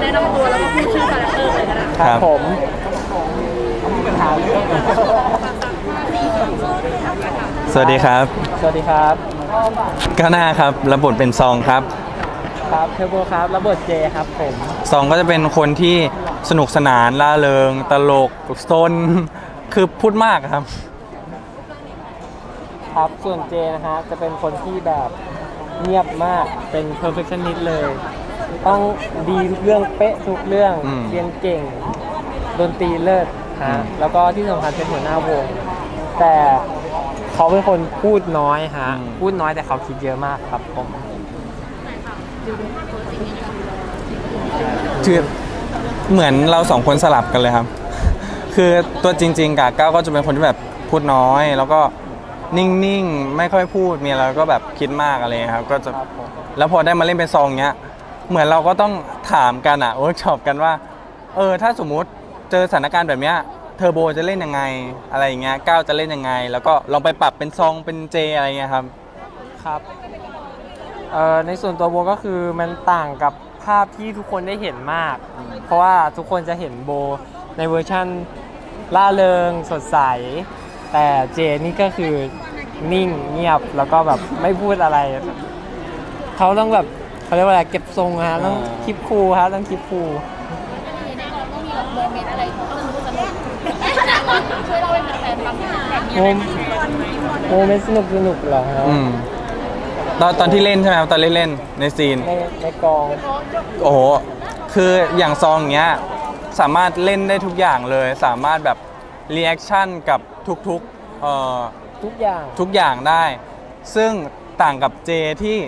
แนะนำตัวแล้วก็พูดชื่อคาแรคเตอร์เลยก็ได้ครับผมมีปัญหาเรื่องสวัสดีครับ สวัสดีครับก้าวหน้าครับรับบทเป็นซองครับ ครับเทอร์โบครับระเบิดเจครับผมซองก็จะเป็นคนที่สนุกสนานล่าเริง ตลกซนคือพูดมากครับ ครับส่วนเจนะฮะจะเป็นคนที่แบบเงียบมากเป็น perfectionist เลย ต้องดีทุกเรื่องเป๊ะทุกเรื่องอืม เรียนเก่งดนตรีเลิศอืฮะมแล้วก็ที่สำคัญเป็นหัวหน้าวง แต่เขาเป็นคนพูดน้อยฮะพูดน้อยแต่เขาคิดเยอะมากครับผม คือเหมือนเราสองคนสลับกันเลยครับ คือตัวจริง ๆกาก้าวก็จะเป็นคนที่แบบพูดน้อย แล้วก็นิ่งๆ ไม่ค่อยพูดมีอะไรก็แบบคิดมากอะไรเงี้ยครับ ก็จะครับผม แล้วพอได้มาเล่นเป็นซองเนี้ย เหมือนเราก็ต้องถามกันอะเวิร์กช็อปกันว่า เออ ถ้าสมมุติเจอสถานการณ์แบบเนี้ยเทอร์โบจะเล่นยังไงอะไรอย่างเงี้ยก้าวจะเล่นยังไง แล้วก็ลองไปปรับเป็นซองเป็นเจอะไรเงี้ยครับ ครับเอ่อในส่วนตัวโบก็คือมันต่างกับภาพที่ทุกคนได้เห็นมาก เพราะว่าทุกคนจะเห็นโบในเวอร์ชั่นล่าเริงสดใส แต่เจนี่ก็คือนิ่งเงียบแล้วก็แบบไม่พูดอะไร เขาต้องแบบ เขาเรียกว่าอะไรเก็บทรงฮะต้องอ่าคลิปคูลฮะต้องคลิปคูลในกองต้องมีแบบโมเมนต์อะไรสนุกสนุกช่วยเล่าให้แฟนๆฟังหน่อยแบบมีโมอะไรมโมเมนต์สนุกสนุกเหรอฮะอืมตอนตอนที่เล่นใช่ไหมครับตอนเล่นเล่นๆในซีน ในในกอง โอ้โห คืออย่างซองอย่างเงี้ยสามารถเล่นได้ทุกอย่างเลย สามารถแบบรีแอคชั่นกับทุกๆเอ่อ ทุกอย่าง ทุกอย่างได้ ซึ่งต่างกับเจที่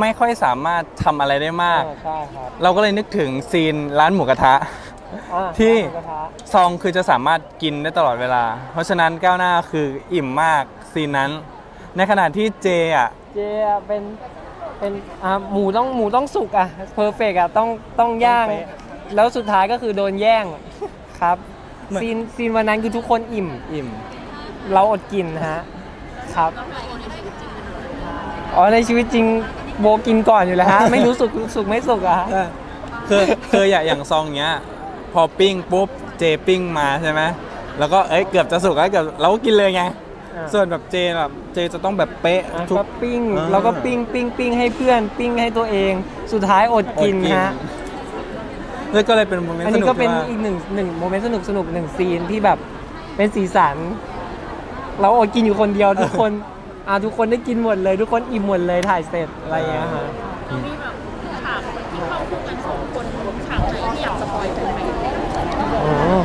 ไม่ค่อยสามารถทำอะไรได้มากอ่าใช่ครับเราก็เลยนึกถึงซีนร้านหมูกระทะ อ่าที่หมูกระทะซองคือจะสามารถกินได้ตลอดเวลา เพราะฉะนั้นก้าวหน้าคืออิ่มมากซีนนั้น ในขณะที่เจอะ เจอะเป็นเป็นอ่าหมูต้องหมูต้องสุกอะเพอร์เฟกอะต้องต้องย่างต้องเป๊ะแล้วสุดท้ายก็คือโดนแย่งครับเหมือน ซีนซีนวันนั้นคือทุกคนอิ่ม อิ่ม เราอดกินฮะครับอ๋อในชีวิตจริง โบกินก่อนอยู่แล้วฮะ ไม่รู้สุกสุกไม่สุกอะฮะคือคืออย่างอย่างซองเนี้ย พอปิ้งปุ๊บเจปิ้งมาใช่ไหมแล้วก็เอ้ยเกือบจะสุกแล้วเกือบเราก็กินเลยไง อ่า ส่วนแบบเจแบบเจจะต้องแบบเป๊ะอะทุก็กปิ้งอ่าเราก็ปิ้งปิ้งปิ้งให้เพื่อนปิ้งให้ตัวเอง สุดท้ายอดกินอดฮะแล้วก็เลยเป็นโมเมนต์อันสนี้นุกก็เป็นที่ว่าอีกหนึ่งหนึ่งโมเมนต์สนุกสนุกหนึ่งซีนที่แบบเป็นสีสัน เราอดกินอยู่คนเดียวทุกคน อ่าทุกคนได้กินหมดเลย ทุกคนอิ่มหมดเลยถ่ายเสร็จอะไรอย่างเงี้ยฮะมีแบบฉากที่เข้าคู่กันสองคนฉากไหนที่อยากสปอยเป็นไหมอ๋อ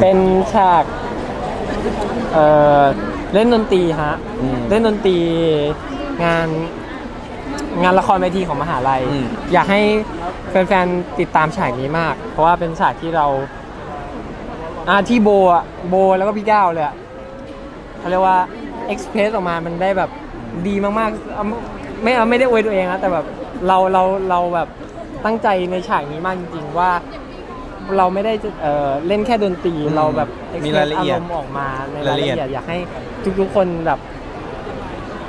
เป็นฉากเอ่อเล่นดนตรีฮะอืม เล่นดนตรีงานงานละครเวทีของมหาลัย อืม อยากให้แฟนๆติดตามฉากนี้มาก เพราะว่าเป็นฉากที่เราอ่าที่โบอะโบแล้วก็พี่ก้าวเลยอะเขาเรียกว่า เอ็กซ์เพรสออกมามันได้แบบดีมากๆเอาไม่เอาไม่ได้อวยตัวเองนะแต่แบบเราเราเราแบบตั้งใจในฉากนี้มากจริงๆว่า เราไม่ได้จะเอ่อเล่นแค่ดนตรีอืมเราแบบมีรายละเอียดอารมณ์ออกมาในรายละรายละเอีเอียยดดอยากให้ทุกๆคนแบบ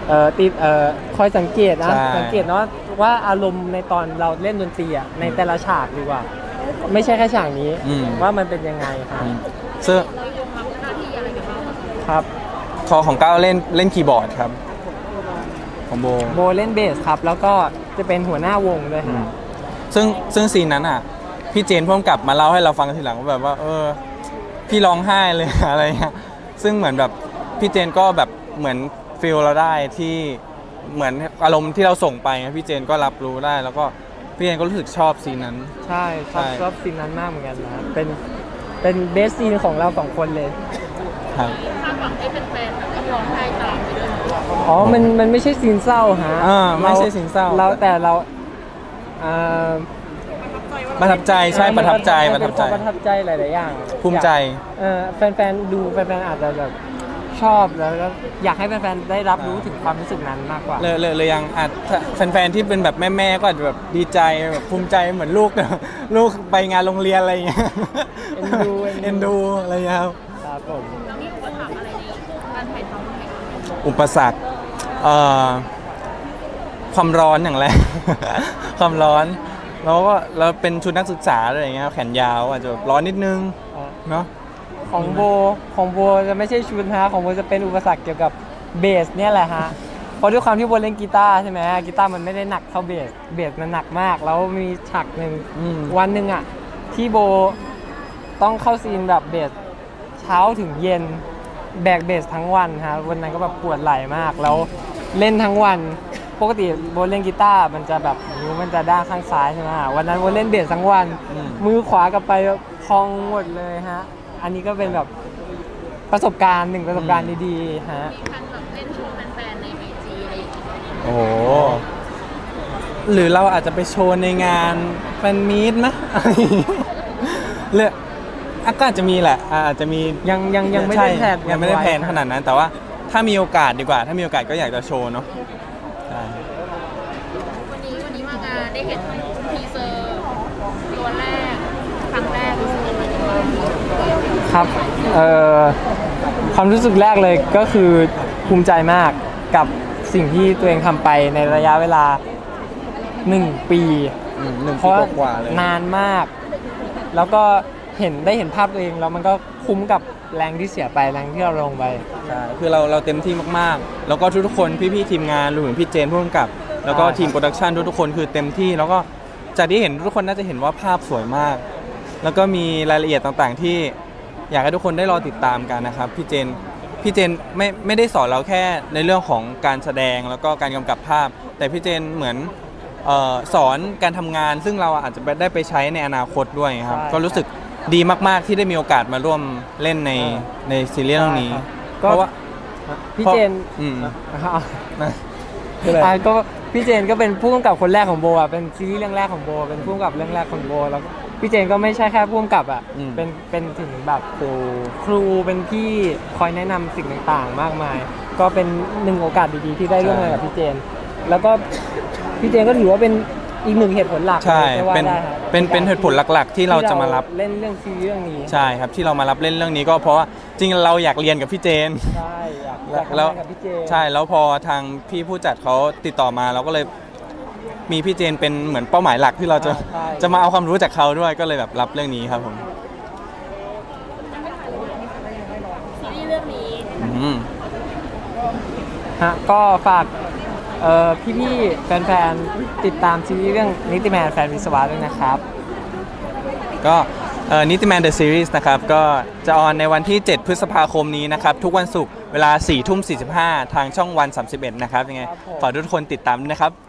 เอ่อติดเอ่อคอยสังเกตนะใช่ สังเกตนะว่าว่าอารมณ์ในตอนเราเล่นดนตรีอะในแต่ละฉากดีกว่า ไม่ใช่แค่ฉากนี้อืมว่ามันเป็นยังไงครับอืมซึ่งเราอยู่ทำหน้าที่อะไรกันบ้างครับ คอของก้าวเล่นเล่นคีย์บอร์ดครับ ของโบ โบเล่นเบสครับ แล้วก็จะเป็นหัวหน้าวงด้วยครับซึ่งซึ่งซีนนั้นอะ พี่เจนพ่วงกลับมาเล่าให้เราฟังทีหลังว่าแบบว่า เออ พี่ร้องไห้เลย อะไรเงี้ยซึ่งเหมือนแบบพี่เจนก็แบบเหมือนฟีลเราได้ที่เหมือนอารมณ์ที่เราส่งไปไงพี่เจนก็รับรู้ได้ แล้วก็พี่เจนก็รู้สึกชอบซีนนั้น ใช่ชอบใช่ ชอบซีนนั้นมากเหมือนกันนะเป็นเป็นเบสซีนของเราสองคนเลย ครับ วังให้เป็นแฟนแบบต้องร้องไห้ตามไปด้วยอ๋อ มัน มันไม่ใช่ซีนเศร้าฮะอ่าไม่ใช่ซีนเศร้า เราแต่เราอ่าประทับใจใช่ประทับใจมัปนระทับใจเป็นความประทับใจหลาย ๆ อย่างภูมิใจเออแฟน ๆ ดูแฟน ๆ อาจจะแบบชอบแล้วก็อยากให้แฟน ๆ ได้รับรู้ถึงความรู้สึกนั้นมากกว่า เลยเลยเลยยังอาจถ้าแฟน ๆ ที่เป็นแบบแม่ ๆ ก็อาจจะแบบดีใจแบบภูมิใจเหมือนลูกลูกไปงานโรงเรียนอะไรอย่างเงี้ยเอ็นดูเอ็เอ็นนดูดูอะไรอย่างเงี้ยครับครับผม อุปสรรคเอ่อความร้อนอย่างแรก ความร้อน แล้วก็เราเป็นชุดนักศึกษาอะไรอย่างเงี้ยแขนยาวอาจจะแบบร้อนนิดนึงเนาะของโบของโบจะไม่ใช่ชุดฮะของโบจะเป็นอุปสรรคเกี่ยวกับเบสเนี่ยแหละฮะเพราะด้วยความที่โบเล่นกีตาร์ใช่ไหมกีตาร์มันไม่ได้หนักเท่าเบสเบสมันหนักมาก แล้วมีฉากหนึ่งอืมวันหนึ่งอะที่โบต้องเข้าซีนแบบเบสเช้าถึงเย็น แบกเบสทั้งวันฮะวันนั้นก็แบบปวดไหล่มาก แล้วเล่นทั้งวัน ปกติโบเล่นกีตาร์มันจะแบบนิ้วมันจะด้านข้างซ้ายใช่ไหมฮะวันนั้นโบเล่นเบสทั้งวัน อืม มือขวากลับไปพองหมดเลยฮะ อันนี้ก็เป็นแบบประสบการณ์หนึ่งประสบการณ์ดีๆฮะ มีการแบบเล่นโชว์แฟนๆในไอจีอะไรอย่างเงี้ยโอ้โห หรือเราอาจจะไปโชว์ในงานแฟนมีตนะ เลือก อะก็อาจจะมีแหละอะอาจจะมียังยังยังไม่ได้ใช่แพลนยังไม่ได้แพลนว้ขนาดนั้น แต่ว่าถ้ามีโอกาสดีกว่า ถ้ามีโอกาสก็อยากจะโชว์เนาะใช่วันนี้วันนี้มางานได้เห็นทีเซอร์ตัวแรกครั้งแรกรู้สึกยังไงบ้างครับเอ่อความรู้สึกแรกเลยก็คือภูมิใจมากกับสิ่งที่ตัวเองทำไปในระยะเวลา 1 ปี อืมหนึ่งเพปีราะกว่าๆเลย นานมาก แล้วก็ เห็นได้เห็นภาพตัวเองแล้วมันก็คุ้มกับแรงที่เสียไปแรงที่เราลงไปใช่คือเราเราเต็มที่มากๆ แล้วก็ทุกๆคนพี่ๆทีมงานรวมถึงพี่เจนผู้กำกับ แล้วก็ใช่ทีมโปรดักชันทุกๆคนคือเต็มที่ แล้วก็จากที่เห็นทุกคนน่าจะเห็นว่าภาพสวยมาก แล้วก็มีรายละเอียดต่างๆ ที่อยากให้ทุกคนได้รอติดตามกันนะครับพี่เจนพี่เจนไม่ไม่ได้สอนเราแค่ในเรื่องของการแสดงแล้วก็การกำกับภาพ แต่พี่เจนเหมือนเอ่อสอนการทำงานซึ่งเราอาจจะได้ไปใช้ในอนาคตด้วยครับใช่ก็รู้สึก ดีมาก ๆ ที่ได้มีโอกาสมาร่วมเล่นในในซีรีส์เรื่องนี้ก็เพราะว่า พี่เจนอืม อะนะอะก็พี่เจนก็เป็นผู้กำกับคนแรกของโบอะเป็นซีรีส์เรื่องแรกของโบ เป็นผู้กำกับเรื่องแรกของโบแล้วก็พี่เจนก็ไม่ใช่แค่ผู้กำกับอะอืม เป็นเป็นถึงแบบครูครูเป็นพี่คอยแนะนำสิ่งต่างๆ มากมาย ก็เป็นหนึ่งโอกาสดีๆที่ได้ร่วมงานกับพี่เจน แล้วก็พี่เจนก็ถือว่าเป็น อีกหนึ่งเหตุผลหลักใช่ลยก็ว่าเป็นได้ครับเป็นเป็นเหตุผลหลักๆ ที่เราจะมารับเล่นเรื่องซีรีส์เรื่องนี้ใช่ครับที่เรามารับเล่นเรื่องนี้ก็เพราะว่าจริงๆเราอยากเรียนกับพี่เจน ใช่อยากอยากทำแล้วงานกับพี่เจนใช่แล้วพอทางพี่ผู้จัดเขาติดต่อมาเราก็เลยมีพี่เจนเป็นเหมือนเป้าหมายหลักที่เราจะใช่จะมาเอาความรู้จากเขาด้วยก็เลยแบบรับเรื่องนี้ครับผมซีรีส์เรื่องนี้อืม ฮะก็ฝาก เอ่อพี่ๆ แฟนๆ ติดตามซีรีส์เรื่องนิติแมนแฟนวิศวะด้วยนะครับ ก็นิติแมนเดอะซีรีส์นะครับ ก็จะออนในวันที่ 7 พฤษภาคมนี้นะครับ ทุกวันศุกร์เวลา4ทุ่ม45 ทางช่องวัน 31 นะครับยังไงครับผมฝากทุกคนติดตามด้วยนะครับครับผม